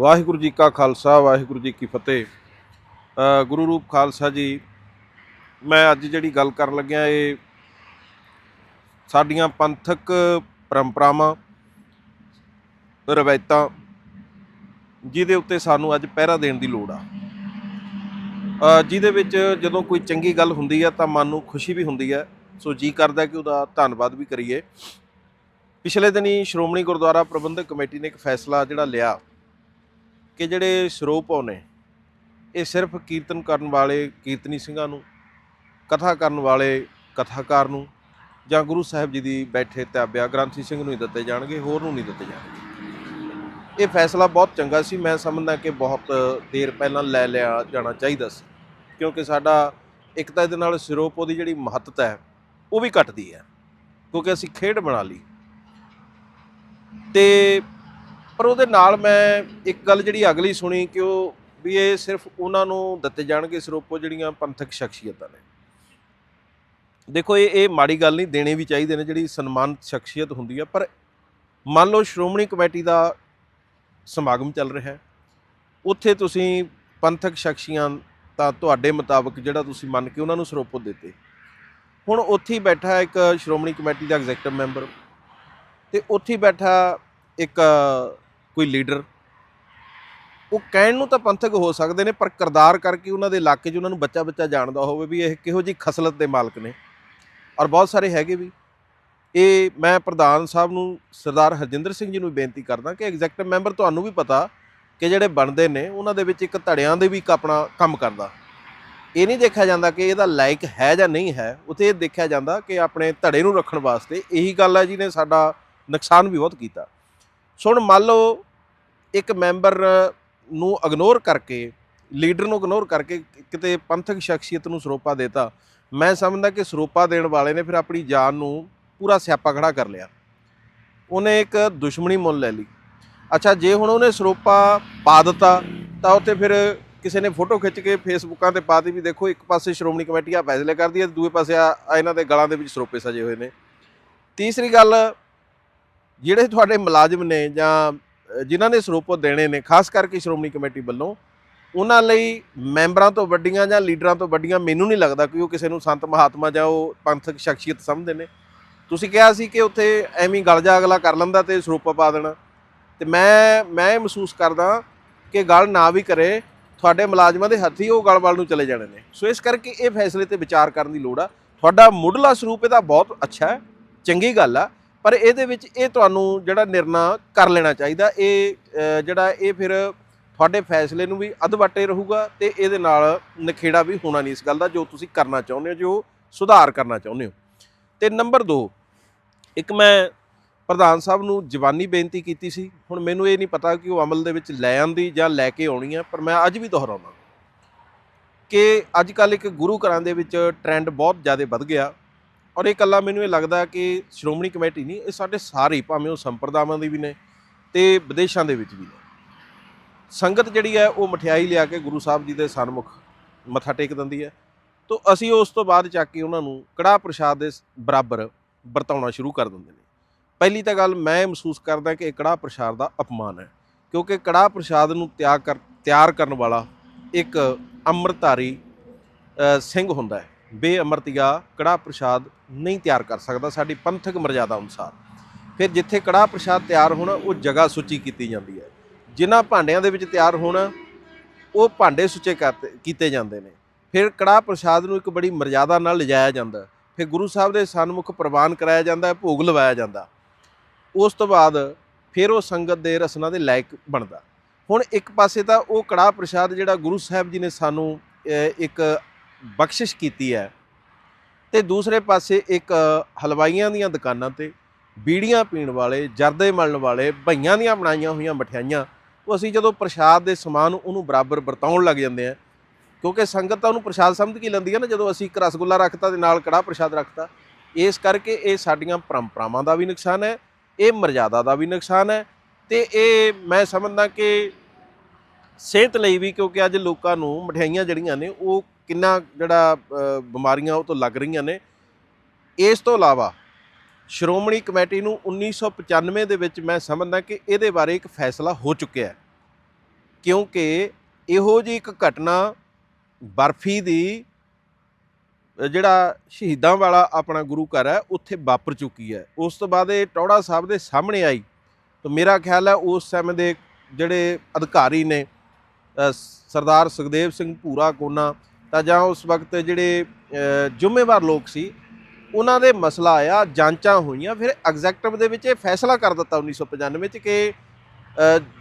ਵਾਹਿਗੁਰੂ ਜੀ ਕਾ ਖਾਲਸਾ, ਵਾਹਿਗੁਰੂ ਜੀ ਕੀ ਫਤਿਹ। ਗੁਰੂ ਰੂਪ ਖਾਲਸਾ ਜੀ, ਮੈਂ ਅੱਜ ਜਿਹੜੀ ਗੱਲ ਕਰਨ ਲੱਗਿਆ ਇਹ ਸਾਡੀਆਂ ਪੰਥਕ ਪਰੰਪਰਾਵਾਂ, ਰਵਾਇਤਾਂ, ਜਿਹਦੇ ਉੱਤੇ ਸਾਨੂੰ ਅੱਜ ਪਹਿਰਾ ਦੇਣ ਦੀ ਲੋੜ ਆ। ਜਿਹਦੇ ਵਿੱਚ ਜਦੋਂ ਕੋਈ ਚੰਗੀ ਗੱਲ ਹੁੰਦੀ ਹੈ ਤਾਂ ਮਨ ਨੂੰ ਖੁਸ਼ੀ ਵੀ ਹੁੰਦੀ ਹੈ ਸੋ ਜੀ ਕਰਦਾ ਕਿ ਉਹਦਾ ਧੰਨਵਾਦ ਵੀ ਕਰੀਏ। ਪਿਛਲੇ ਦਿਨੀ ਸ਼੍ਰੋਮਣੀ ਗੁਰਦੁਆਰਾ ਪ੍ਰਬੰਧਕ ਕਮੇਟੀ ਨੇ ਇੱਕ ਫੈਸਲਾ ਜਿਹੜਾ ਲਿਆ ਕਿ ਜਿਹੜੇ ਸਰੋਪੋ ਨੇ ਇਹ ਸਿਰਫ ਕੀਰਤਨ ਕਰਨ ਵਾਲੇ ਕੀਰਤਨੀ ਸਿੰਘਾਂ ਨੂੰ, ਕਥਾ ਕਰਨ ਵਾਲੇ ਕਥਾਕਾਰ ਨੂੰ ਜਾਂ ਗੁਰੂ ਸਾਹਿਬ ਜੀ ਦੀ ਬੈਠੇ ਤਾਬਿਆ ਗ੍ਰੰਥੀ ਸਿੰਘ ਨੂੰ ਹੀ ਦਿੱਤੇ ਜਾਣਗੇ, ਹੋਰ ਨੂੰ ਨਹੀਂ ਦਿੱਤੇ ਜਾਣਗੇ। ਇਹ ਫੈਸਲਾ ਬਹੁਤ ਚੰਗਾ ਸੀ, ਮੈਂ ਸਮਝਦਾ ਕਿ ਬਹੁਤ ਦੇਰ ਪਹਿਲਾਂ ਲੈ ਲਿਆ ਜਾਣਾ ਚਾਹੀਦਾ ਸੀ, ਕਿਉਂਕਿ ਸਾਡਾ ਇੱਕ ਤਾਂ ਇਹਦੇ ਨਾਲ ਸਿਰੋਪੋ ਦੀ ਜਿਹੜੀ ਮਹੱਤਤਾ ਹੈ, ਉਹ ਵੀ ਘਟਦੀ ਹੈ, ਕਿਉਂਕਿ ਅਸੀਂ ਖੇਡ ਬਣਾ ਲਈ। ਤੇ ਪਰ ਉਹਦੇ ਨਾਲ ਮੈਂ ਇੱਕ ਗੱਲ ਜਿਹੜੀ ਅਗਲੀ ਸੁਣੀ ਕਿ ਉਹ ਵੀ ਇਹ ਸਿਰਫ ਉਹਨਾਂ ਨੂੰ ਦਿੱਤੇ ਜਾਣਗੇ ਸਰੋਪੋ ਜਿਹੜੀਆਂ ਪੰਥਕ ਸ਼ਖਸੀਅਤਾਂ ਨੇ। ਦੇਖੋ, ਇਹ ਇਹ ਮਾੜੀ ਗੱਲ ਨਹੀਂ, ਦੇਣੇ ਵੀ ਚਾਹੀਦੇ ਨੇ ਜਿਹੜੀ ਸਨਮਾਨਿਤ ਸ਼ਖਸੀਅਤ ਹੁੰਦੀ ਹੈ ਪਰ ਮੰਨ ਲਓ ਸ਼੍ਰੋਮਣੀ ਕਮੇਟੀ ਦਾ ਸਮਾਗਮ ਚੱਲ ਰਿਹਾ ਹੈ, ਉੱਥੇ ਤੁਸੀਂ ਪੰਥਕ ਸ਼ਖਸੀਆਂ ਤਾਂ ਤੁਹਾਡੇ ਮੁਤਾਬਕ ਜਿਹੜਾ ਤੁਸੀਂ ਮੰਨ ਕੇ ਉਹਨਾਂ ਨੂੰ ਸਰੋਪੋ ਦਿੱਤੇ। ਹੁਣ ਉੱਥੇ ਬੈਠਾ ਇੱਕ ਸ਼੍ਰੋਮਣੀ ਕਮੇਟੀ ਦਾ ਐਗਜ਼ੈਕਟਿਵ ਮੈਂਬਰ ਤੇ ਉੱਥੇ ਬੈਠਾ ਇੱਕ ਕੋਈ ਲੀਡਰ। ਉਹ ਕਹਿਣ ਨੂੰ ਤਾਂ ਪੰਥਕ ਹੋ ਸਕਦੇ ਨੇ, ਪਰ ਕਰਦਾਰ ਕਰਕੇ ਉਹਨਾਂ ਦੇ ਇਲਾਕੇ 'ਚ ਉਹਨਾਂ ਨੂੰ ਬੱਚਾ ਬੱਚਾ ਜਾਣਦਾ ਹੋਵੇ ਵੀ ਇਹ ਕਿਹੋ ਜੀ ਖਸਲਤ ਦੇ ਮਾਲਕ ਨੇ। ਔਰ ਬਹੁਤ ਸਾਰੇ ਹੈਗੇ ਵੀ। ਇਹ ਮੈਂ ਪ੍ਰਧਾਨ ਸਾਹਿਬ ਨੂੰ, ਸਰਦਾਰ ਹਰਜਿੰਦਰ ਸਿੰਘ ਜੀ ਨੂੰ ਬੇਨਤੀ ਕਰਦਾ ਕਿ ਐਗਜ਼ੈਕਟਿਵ ਮੈਂਬਰ ਤੁਹਾਨੂੰ ਵੀ ਪਤਾ ਕਿ ਜਿਹੜੇ ਬਣਦੇ ਨੇ, ਉਹਨਾਂ ਦੇ ਵਿੱਚ ਇੱਕ ਧੜਿਆਂ ਦੇ ਵੀ ਇੱਕ ਆਪਣਾ ਕੰਮ ਕਰਦਾ। ਇਹ ਨਹੀਂ ਦੇਖਿਆ ਜਾਂਦਾ ਕਿ ਇਹਦਾ ਲਾਇਕ ਹੈ ਜਾਂ ਨਹੀਂ ਹੈ। ਉਤੇ ਇਹ ਦੇਖਿਆ ਜਾਂਦਾ ਕਿ ਆਪਣੇ ਧੜੇ ਨੂੰ ਰੱਖਣ ਵਾਸਤੇ ਇਹੀ ਗੱਲ ਹੈ ਜਿਹਨੇ ਸਾਡਾ ਨੁਕਸਾਨ ਵੀ ਬਹੁਤ ਕੀਤਾ। ਸੋ ਹੁਣ ਮੰਨ ਲਓ ਇੱਕ ਮੈਂਬਰ ਨੂੰ ਇਗਨੋਰ ਕਰਕੇ, ਲੀਡਰ ਨੂੰ ਇਗਨੋਰ ਕਰਕੇ ਕਿਤੇ ਪੰਥਕ ਸ਼ਖਸੀਅਤ ਨੂੰ ਸਰੋਪਾ ਦੇਤਾ, ਮੈਂ ਸਮਝਦਾ ਕਿ ਸਰੋਪਾ ਦੇਣ ਵਾਲੇ ਨੇ ਫਿਰ ਆਪਣੀ ਜਾਨ ਨੂੰ ਪੂਰਾ ਸਿਆਪਾ ਖੜਾ ਕਰ ਲਿਆ। ਉਹਨੇ ਇੱਕ ਦੁਸ਼ਮਣੀ ਮੁੱਲ ਲੈ ਲਈ। ਅੱਛਾ, ਜੇ ਹੁਣ ਉਹਨੇ ਸਰੋਪਾ ਪਾ ਦਿੱਤਾ, ਤਾਂ ਉੱਥੇ ਫਿਰ ਕਿਸੇ ਨੇ ਫੋਟੋ ਖਿੱਚ ਕੇ ਫੇਸਬੁੱਕਾਂ ਤੇ ਪਾਤੀ ਵੀ ਦੇਖੋ, ਇੱਕ ਪਾਸੇ ਸ਼੍ਰੋਮਣੀ ਕਮੇਟੀ ਆ, ਫੈਸਲੇ ਕਰਦੀ ਹੈ ਦੂਏ ਪਾਸੇ ਆ ਇਹਨਾਂ ਦੇ ਗਲਾਂ ਦੇ ਵਿੱਚ ਸਰੋਪੇ ਸਜੇ ਹੋਏ ਨੇ। ਤੀਸਰੀ ਗੱਲ ਜਿਹੜੇ ਤੁਹਾਡੇ ਮੁਲਾਜ਼ਮ ਨੇ ਜਾਂ ਜਿਨ੍ਹਾਂ ਨੇ ਸਰੋਪੋ ਦੇਣੇ ਨੇ, ਖਾਸ ਕਰਕੇ ਸ਼੍ਰੋਮਣੀ ਕਮੇਟੀ ਵੱਲੋਂ, ਉਹਨਾਂ ਲਈ ਮੈਂਬਰਾਂ ਤੋਂ ਵੱਡੀਆਂ ਜਾਂ ਲੀਡਰਾਂ ਤੋਂ ਵੱਡੀਆਂ ਮੈਨੂੰ ਨਹੀਂ ਲੱਗਦਾ ਕਿ ਉਹ ਕਿਸੇ ਨੂੰ ਸੰਤ ਮਹਾਤਮਾ ਜਾਂ ਉਹ ਪੰਥਕ ਸ਼ਖਸੀਅਤ ਸਮਝਦੇ ਨੇ। ਤੁਸੀਂ ਕਿਹਾ ਸੀ ਕਿ ਉੱਥੇ ਐਵੇਂ ਗਲ ਜਾ ਅਗਲਾ ਕਰ ਲੈਂਦਾ ਤੇ ਸਰੋਪਾ ਪਾ ਦੇਣਾ। ਤੇ ਮੈਂ ਮੈਂ ਇਹ ਮਹਿਸੂਸ ਕਰਦਾ ਕਿ ਗੱਲ ਨਾ ਵੀ ਕਰੇ, ਤੁਹਾਡੇ ਮੁਲਾਜ਼ਮਾਂ ਦੇ ਹੱਥੀ ਉਹ ਗਲਵਾਲ ਨੂੰ ਚਲੇ ਜਾਣੇ ਨੇ। ਸੋ ਇਸ ਕਰਕੇ ਇਹ ਫੈਸਲੇ ਤੇ ਵਿਚਾਰ ਕਰਨ ਦੀ ਲੋੜ ਆ। ਤੁਹਾਡਾ ਮੁੱਢਲਾ ਸਰੂਪ ਇਹਦਾ ਬਹੁਤ ਅੱਛਾ ਹੈ, ਚੰਗੀ ਗੱਲ ਆ। ਪਰ ਇਹਦੇ ਵਿੱਚ ਇਹ ਤੁਹਾਨੂੰ ਜਿਹੜਾ ਨਿਰਣਾ ਕਰ ਲੈਣਾ ਚਾਹੀਦਾ, ਇਹ ਜਿਹੜਾ ਇਹ ਫਿਰ ਤੁਹਾਡੇ ਫੈਸਲੇ ਨੂੰ ਵੀ ਅਧਵੱਟੇ ਰਹੂਗਾ ਤੇ ਇਹਦੇ ਨਾਲ ਨਖੇੜਾ ਵੀ ਹੋਣਾ ਨਹੀਂ ਇਸ ਗੱਲ ਦਾ, ਜੋ ਤੁਸੀਂ ਕਰਨਾ ਚਾਹੁੰਦੇ ਹੋ, ਜੋ ਸੁਧਾਰ ਕਰਨਾ ਚਾਹੁੰਦੇ ਹੋ। ਤੇ ਨੰਬਰ 2 ਇੱਕ ਮੈਂ ਪ੍ਰਧਾਨ ਸਾਹਿਬ ਨੂੰ ਜਵਾਨੀ ਬੇਨਤੀ ਕੀਤੀ ਸੀ, ਹੁਣ ਮੈਨੂੰ ਇਹ ਨਹੀਂ ਪਤਾ ਕਿ ਉਹ ਅਮਲ ਦੇ ਵਿੱਚ ਲੈ ਆਂਦੀ ਜਾਂ ਲੈ ਕੇ ਆਉਣੀ ਹੈ ਪਰ ਮੈਂ ਅੱਜ ਵੀ ਦੁਹਰਾਉਣਾ ਕਿ ਅੱਜ ਕੱਲ ਇੱਕ ਗੁਰੂ ਘਰਾਂ ਦੇ ਵਿੱਚ ਟ੍ਰੈਂਡ ਬਹੁਤ ਜ਼ਿਆਦਾ ਵੱਧ ਗਿਆ। ਔਰ ਇਹ ਕੱਲਾ ਮੈਨੂੰ ਇਹ ਲੱਗਦਾ ਕਿ ਸ਼੍ਰੋਮਣੀ ਕਮੇਟੀ ਨਹੀਂ, ਇਹ ਸਾਡੇ ਸਾਰੇ ਭਾਵੇਂ ਉਹ ਸੰਪਰਦਾਵਾਂ ਦੇ ਵੀ ਨੇ ਤੇ ਵਿਦੇਸ਼ਾਂ ਦੇ ਵਿੱਚ ਵੀ ਨੇ। ਸੰਗਤ ਜਿਹੜੀ ਹੈ ਉਹ ਮਠਿਆਈ ਲਿਆ ਕੇ ਗੁਰੂ ਸਾਹਿਬ ਜੀ ਦੇ ਸਨਮੁਖ ਮੱਥਾ ਟੇਕ ਦਿੰਦੀ ਹੈ। ਤੋਂ ਅਸੀਂ ਉਸ ਤੋਂ ਬਾਅਦ ਚੱਕ ਕੇ ਉਹਨਾਂ ਨੂੰ ਕੜਾਹ ਪ੍ਰਸ਼ਾਦ ਦੇ ਬਰਾਬਰ ਵਰਤਾਉਣਾ ਸ਼ੁਰੂ ਕਰ ਦਿੰਦੇ ਨੇ। ਪਹਿਲੀ ਤਾਂ ਗੱਲ ਮੈਂ ਮਹਿਸੂਸ ਕਰਦਾ ਕਿ ਇਹ ਕੜਾਹ ਪ੍ਰਸ਼ਾਦ ਦਾ ਅਪਮਾਨ ਹੈ, ਕਿਉਂਕਿ ਕੜਾਹ ਪ੍ਰਸ਼ਾਦ ਨੂੰ ਤਿਆਗ ਕਰ, ਤਿਆਰ ਕਰਨ ਵਾਲਾ ਇੱਕ ਅੰਮ੍ਰਿਤਧਾਰੀ ਸਿੰਘ ਹੁੰਦਾ ਹੈ। ਬੇਅਮਰਤੀਆ ਕੜਾਹ ਪ੍ਰਸ਼ਾਦ ਨਹੀਂ ਤਿਆਰ ਕਰ ਸਕਦਾ, ਸਾਡੀ ਪੰਥਕ ਮਰਜ਼ਾਦਾ ਅਨੁਸਾਰ। ਫਿਰ ਜਿੱਥੇ ਕੜਾਹ ਪ੍ਰਸ਼ਾਦ ਤਿਆਰ ਹੋਣਾ, ਉਹ ਜਗ੍ਹਾ ਸੁੱਚੀ ਕੀਤੀ ਜਾਂਦੀ ਹੈ। ਜਿਨ੍ਹਾਂ ਭਾਂਡਿਆਂ ਦੇ ਵਿੱਚ ਤਿਆਰ ਹੋਣਾ, ਉਹ ਭਾਂਡੇ ਸੁੱਚੇ ਕਰਤੇ, ਕੀਤੇ ਜਾਂਦੇ ਨੇ। ਫਿਰ ਕੜਾਹ ਪ੍ਰਸ਼ਾਦ ਨੂੰ ਇੱਕ ਬੜੀ ਮਰਜ਼ਾਦਾ ਨਾਲ ਲਿਜਾਇਆ ਜਾਂਦਾ ਫਿਰ ਗੁਰੂ ਸਾਹਿਬ ਦੇ ਸਨਮੁਖ ਪ੍ਰਵਾਨ ਕਰਾਇਆ ਜਾਂਦਾ ਭੋਗ ਲਵਾਇਆ ਜਾਂਦਾ ਉਸ ਤੋਂ ਬਾਅਦ ਫਿਰ ਉਹ ਸੰਗਤ ਦੇ ਰਸਨਾ ਦੇ ਲਾਇਕ ਬਣਦਾ ਹੁਣ ਇੱਕ ਪਾਸੇ ਤਾਂ ਉਹ ਕੜਾਹ ਪ੍ਰਸ਼ਾਦ ਜਿਹੜਾ ਗੁਰੂ ਸਾਹਿਬ ਜੀ ਨੇ ਸਾਨੂੰ ਇੱਕ ਬਖਸ਼ਿਸ਼ ਕੀਤੀ ਹੈ। ਤੇ ਦੂਸਰੇ ਪਾਸੇ ਇੱਕ ਹਲਵਾਈਆਂ ਦੀਆਂ ਦੁਕਾਨਾਂ ਤੇ ਬੀੜੀਆਂ ਪੀਣ ਵਾਲੇ, ਜਰਦੇ ਮਲਣ ਵਾਲੇ, ਭਈਆਂ ਦੀਆਂ ਬਣਾਈਆਂ ਹੋਈਆਂ ਮਠਿਆਈਆਂ, ਉਹ ਅਸੀਂ ਜਦੋਂ ਪ੍ਰਸ਼ਾਦ ਦੇ ਸਮਾਨ ਉਹਨੂੰ ਬਰਾਬਰ ਵਰਤਾਉਣ ਲੱਗ ਜਾਂਦੇ ਆ ਕਿਉਂਕਿ ਸੰਗਤ ਤਾਂ ਉਹਨੂੰ ਪ੍ਰਸ਼ਾਦ ਸਮਝ ਕੇ ਲੈਂਦੀ ਹੈ ਨਾ, ਜਦੋਂ ਅਸੀਂ ਇੱਕ ਰਸਗੁੱਲਾ ਰੱਖਤਾ ਤੇ ਨਾਲ ਕੜਾਹ ਪ੍ਰਸ਼ਾਦ ਰੱਖਤਾ, ਇਸ ਕਰਕੇ ਇਹ ਸਾਡੀਆਂ ਪਰੰਪਰਾਵਾਂ ਦਾ ਵੀ ਨੁਕਸਾਨ ਹੈ, ਇਹ ਮਰਜ਼ਾਦਾ ਦਾ ਵੀ ਨੁਕਸਾਨ ਹੈ ਤੇ ਇਹ ਮੈਂ ਸਮਝਦਾ ਕਿ ਸਿਹਤ ਲਈ ਵੀ, ਕਿਉਂਕਿ ਅੱਜ ਲੋਕਾਂ ਨੂੰ ਮਠਿਆਈਆਂ ਜਿਹੜੀਆਂ ਨੇ ਉਹ ਕਿੰਨਾ ਜਿਹੜਾ ਬਿਮਾਰੀਆਂ ਉਹ ਤੋਂ ਲੱਗ ਰਹੀਆਂ ਨੇ। ਇਸ ਤੋਂ ਇਲਾਵਾ ਸ਼੍ਰੋਮਣੀ ਕਮੇਟੀ ਨੂੰ 1995 ਦੇ ਵਿੱਚ ਮੈਂ ਸਮਝਦਾ ਕਿ ਇਹਦੇ ਬਾਰੇ ਇੱਕ ਫੈਸਲਾ ਹੋ ਚੁੱਕਿਆ ਹੈ। ਕਿਉਂਕਿ ਇਹੋ ਜਿਹੀ ਇੱਕ ਘਟਨਾ ਬਰਫੀ ਦੀ ਜਿਹੜਾ ਸ਼ਹੀਦਾਂ ਵਾਲਾ ਆਪਣਾ ਗੁਰੂ ਘਰ ਹੈ, ਉੱਥੇ ਵਾਪਰ ਚੁੱਕੀ ਹੈ। ਉਸ ਤੋਂ ਬਾਅਦ ਇਹ ਟੌੜਾ ਸਾਹਿਬ ਦੇ ਸਾਹਮਣੇ ਆਈ ਤਾਂ ਮੇਰਾ ਖਿਆਲ ਹੈ ਉਸ ਸਮੇਂ ਦੇ ਜਿਹੜੇ ਅਧਿਕਾਰੀ ਨੇ ਸਰਦਾਰ ਸੁਖਦੇਵ ਸਿੰਘ ਭੂਰਾ ਕੋਨਾ ਤਾਂ ਜਾਂ ਉਸ ਵਕਤ ਜਿਹੜੇ ਅ, ਜ਼ਿੰਮੇਵਾਰ ਲੋਕ ਸੀ ਉਹਨਾਂ ਦੇ ਮਸਲਾ ਆਇਆ ਜਾਂਚਾਂ ਹੋਈਆਂ ਫਿਰ ਐਗਜ਼ੈਕਟਿਵ ਦੇ ਵਿੱਚ ਇਹ ਫੈਸਲਾ ਕਰ ਦਿੱਤਾ 1995 ਚ ਕਿ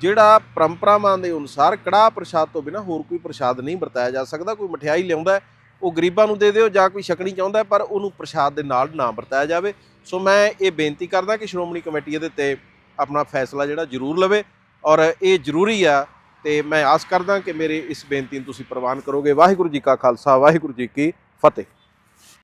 ਜਿਹੜਾ ਪਰੰਪਰਾਵਾਂ ਦੇ ਅਨੁਸਾਰ ਕੜਾਹ ਪ੍ਰਸ਼ਾਦ ਤੋਂ ਬਿਨਾ ਹੋਰ ਕੋਈ ਪ੍ਰਸ਼ਾਦ ਨਹੀਂ ਵਰਤਾਇਆ ਜਾ ਸਕਦਾ ਕੋਈ ਮਠਿਆਈ ਲਿਆਉਂਦਾ ਉਹ ਗਰੀਬਾਂ ਨੂੰ ਦੇ ਦਿਓ ਜਾਂ ਕੋਈ ਛਕਣੀ ਚਾਹੁੰਦਾ ਪਰ ਉਹਨੂੰ ਪ੍ਰਸ਼ਾਦ ਦੇ ਨਾਲ ਨਾ ਵਰਤਾਇਆ ਜਾਵੇ। ਸੋ ਮੈਂ ਇਹ ਬੇਨਤੀ ਕਰਦਾ ਕਿ ਸ਼੍ਰੋਮਣੀ ਕਮੇਟੀ ਇਹਦੇ ਤੇ ਆਪਣਾ ਫੈਸਲਾ ਜਿਹੜਾ ਜ਼ਰੂਰ ਲਵੇ ਔਰ ਇਹ ਜ਼ਰੂਰੀ ਆ ਤੇ ਮੈਂ ਆਸ ਕਰਦਾ ਕਿ ਮੇਰੀ ਇਸ ਬੇਨਤੀ ਨੂੰ ਤੁਸੀਂ ਪ੍ਰਵਾਨ ਕਰੋਗੇ। ਵਾਹਿਗੁਰੂ ਜੀ ਕਾ ਖਾਲਸਾ, ਵਾਹਿਗੁਰੂ ਜੀ ਕੀ ਫਤਿਹ।